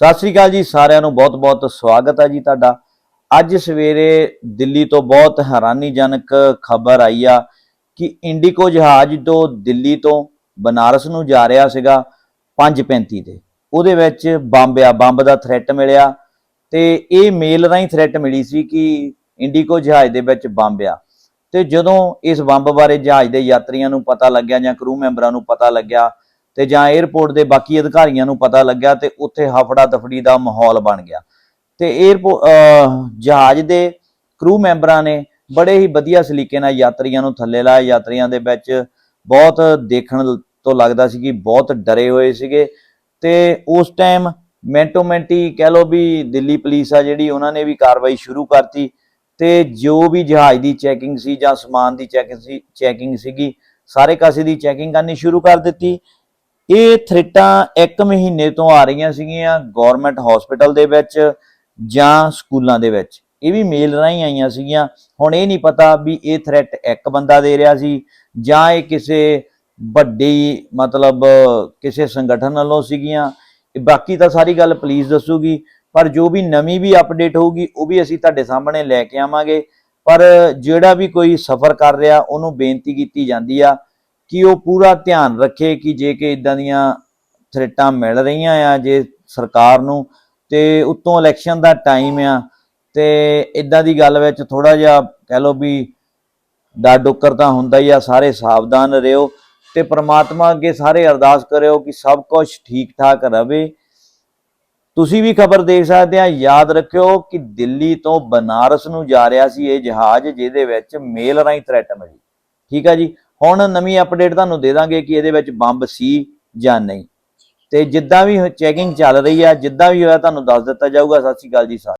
ਸਤਿ ਸ੍ਰੀ ਅਕਾਲ ਜੀ, ਸਾਰਿਆਂ ਨੂੰ ਬਹੁਤ-ਬਹੁਤ ਸਵਾਗਤ ਹੈ ਜੀ ਤੁਹਾਡਾ। ਅੱਜ ਸਵੇਰੇ ਦਿੱਲੀ ਤੋਂ ਬਹੁਤ ਹੈਰਾਨੀਜਨਕ ਖਬਰ ਆਈ ਆ ਕਿ ਇੰਡੀਕੋ ਜਹਾਜ਼ ਤੋਂ ਦਿੱਲੀ ਤੋਂ ਬਨਾਰਸ ਨੂੰ ਜਾ ਰਿਹਾ ਸੀਗਾ 5:35 ਤੇ, ਉਹਦੇ ਵਿੱਚ ਬੰਬ ਆ, ਬੰਬ ਦਾ ਥ੍ਰੈਟ ਮਿਲਿਆ ਤੇ ਇਹ ਮੇਲ ਰਾਹੀਂ ਥ੍ਰੈਟ ਮਿਲੀ ਸੀ ਕਿ ਇੰਡੀਕੋ ਜਹਾਜ਼ ਦੇ ਵਿੱਚ ਬੰਬ ਆ। ਤੇ ਜਦੋਂ ਇਸ ਬੰਬ ਬਾਰੇ ਜਹਾਜ਼ ਦੇ ਯਾਤਰੀਆਂ ਨੂੰ ਪਤਾ ਲੱਗਿਆ ਜਾਂ ਕਰੂ ਮੈਂਬਰਾਂ ਨੂੰ ਪਤਾ ਲੱਗਿਆ ਤੇ ਜਾਂ 에ਅਰਪੋਰਟ ਦੇ ਬਾਕੀ ਅਧਿਕਾਰੀਆਂ ਨੂੰ ਪਤਾ ਲੱਗਿਆ ਤੇ ਉੱਥੇ ਹਫੜਾ ਦਫੜੀ ਦਾ ਮਾਹੌਲ ਬਣ ਗਿਆ। ਤੇ 에ਅਰਪੋਰਟ ਜਹਾਜ਼ ਦੇ ਕਰੂ ਮੈਂਬਰਾਂ ਨੇ ਬੜੇ ਹੀ ਵਧੀਆ ਸਲੀਕੇ ਨਾਲ ਯਾਤਰੀਆਂ ਨੂੰ ਥੱਲੇ ਲਾਇਆ। ਯਾਤਰੀਆਂ ਦੇ ਵਿੱਚ ਬਹੁਤ ਦੇਖਣ ਤੋਂ ਲੱਗਦਾ ਸੀ ਕਿ ਬਹੁਤ ਡਰੇ ਹੋਏ ਸੀਗੇ ਤੇ ਉਸ ਟਾਈਮ ਮਿੰਟੋ ਮਿੰਟੀ ਕਹਿ ਲੋ ਵੀ ਦਿੱਲੀ ਪੁਲਿਸ ਆ ਜਿਹੜੀ ਉਹਨਾਂ ਨੇ ਵੀ ਕਾਰਵਾਈ ਸ਼ੁਰੂ ਕਰਤੀ ਤੇ ਜੋ ਵੀ ਜਹਾਜ਼ ਦੀ ਚੈਕਿੰਗ ਸੀ ਜਾਂ ਸਮਾਨ ਦੀ ਚੈਕਿੰਗ ਸੀ ਚੈਕਿੰਗ ਸੀਗੀ, ਸਾਰੇ ਕਾਸੇ ਦੀ ਚੈਕਿੰਗ ਕਰਨੀ ਸ਼ੁਰੂ ਕਰ ਦਿੱਤੀ ਇਹ ਥ੍ਰਿਟਾਂ ਇੱਕ ਮਹੀਨੇ ਤੋਂ ਆ ਰਹੀਆਂ ਸੀਗੀਆਂ ਗਵਰਨਮੈਂਟ ਹਸਪੀਟਲ ਦੇ ਵਿੱਚ ਜਾਂ ਸਕੂਲਾਂ ਦੇ ਵਿੱਚ। ਇਹ ਵੀ ਮੇਲ ਰਾਹੀਂ ਆਈਆਂ ਸੀਗੀਆਂ। ਹੁਣ ਇਹ ਨਹੀਂ ਪਤਾ ਵੀ ਇਹ ਥ੍ਰੈਟ ਇੱਕ ਬੰਦਾ ਦੇ ਰਿਹਾ ਸੀ ਜਾਂ ਇਹ ਕਿਸੇ ਵੱਡੀ ਮਤਲਬ ਕਿਸੇ ਸੰਗਠਨ ਵੱਲੋਂ ਸੀਗੀਆਂ। ਬਾਕੀ ਤਾਂ ਸਾਰੀ ਗੱਲ ਪੁਲਿਸ ਦੱਸੂਗੀ, ਪਰ ਜੋ ਵੀ ਨਵੀਂ ਵੀ ਅਪਡੇਟ ਹੋਊਗੀ, ਉਹ ਵੀ ਅਸੀਂ ਤੁਹਾਡੇ ਸਾਹਮਣੇ ਲੈ ਕੇ ਆਵਾਂਗੇ। ਪਰ ਜਿਹੜਾ ਵੀ ਕੋਈ ਸਫ਼ਰ ਕਰ ਰਿਹਾ, ਉਹਨੂੰ ਬੇਨਤੀ ਕੀਤੀ ਜਾਂਦੀ ਆ ਕਿ ਉਹ ਪੂਰਾ ਧਿਆਨ ਰੱਖੇ ਕਿ ਜੇ ਕਿ ਇਦਾਂ ਦੀਆਂ ਥ੍ਰੈਟਾਂ ਮਿਲ ਰਹੀਆਂ ਆ ਜੇ ਸਰਕਾਰ ਨੂੰ, ਤੇ ਉਤੋਂ ਇਲੈਕਸ਼ਨ ਦਾ ਟਾਈਮ ਆ, ਤੇ ਇਦਾਂ ਦੀ ਗੱਲ ਵਿੱਚ ਥੋੜਾ ਜਿਹਾ ਕਹਿ ਲਓ ਵੀ ਡਰ ਡੁੱਕਰ ਤਾਂ ਹੁੰਦਾ ਹੀ ਆ, ਸਾਰੇ ਸਾਵਧਾਨ ਰਹੋ ਤੇ ਪ੍ਰਮਾਤਮਾ ਅੱਗੇ ਸਾਰੇ ਅਰਦਾਸ ਕਰਿਓ ਕਿ ਸਭ ਕੁਝ ਠੀਕ ਠਾਕ ਰਵੇ। ਤੁਸੀਂ ਵੀ ਖਬਰ ਦੇਖ ਸਕਦੇ ਆ, ਯਾਦ ਰੱਖਿਓ ਕਿ ਦਿੱਲੀ ਤੋਂ ਬਨਾਰਸ ਨੂੰ ਜਾ ਰਿਹਾ ਸੀ ਇਹ ਜਹਾਜ਼, ਜਿਹਦੇ ਵਿੱਚ ਮੇਲ ਰਾਹੀਂ ਥ੍ਰੈਟ ਮਿਲੀ। ਠੀਕ ਆ ਜੀ? ਹੁਣ ਨਵੀਂ ਅਪਡੇਟ ਤੁਹਾਨੂੰ ਦੇ ਦਾਂਗੇ ਕਿ ਇਹਦੇ ਵਿੱਚ ਬੰਬ ਸੀ ਜਾਂ ਨਹੀਂ। ਤੇ ਜਿੱਦਾਂ ਵੀ ਚੈਕਿੰਗ ਚੱਲ ਰਹੀ ਆ, ਜਿੱਦਾਂ ਵੀ ਹੋਇਆ ਤੁਹਾਨੂੰ ਦੱਸ ਦਿੱਤਾ ਜਾਊਗਾ। ਸਤਿ ਸ਼੍ਰੀ ਅਕਾਲ ਜੀ ਸਾਰਿਆਂ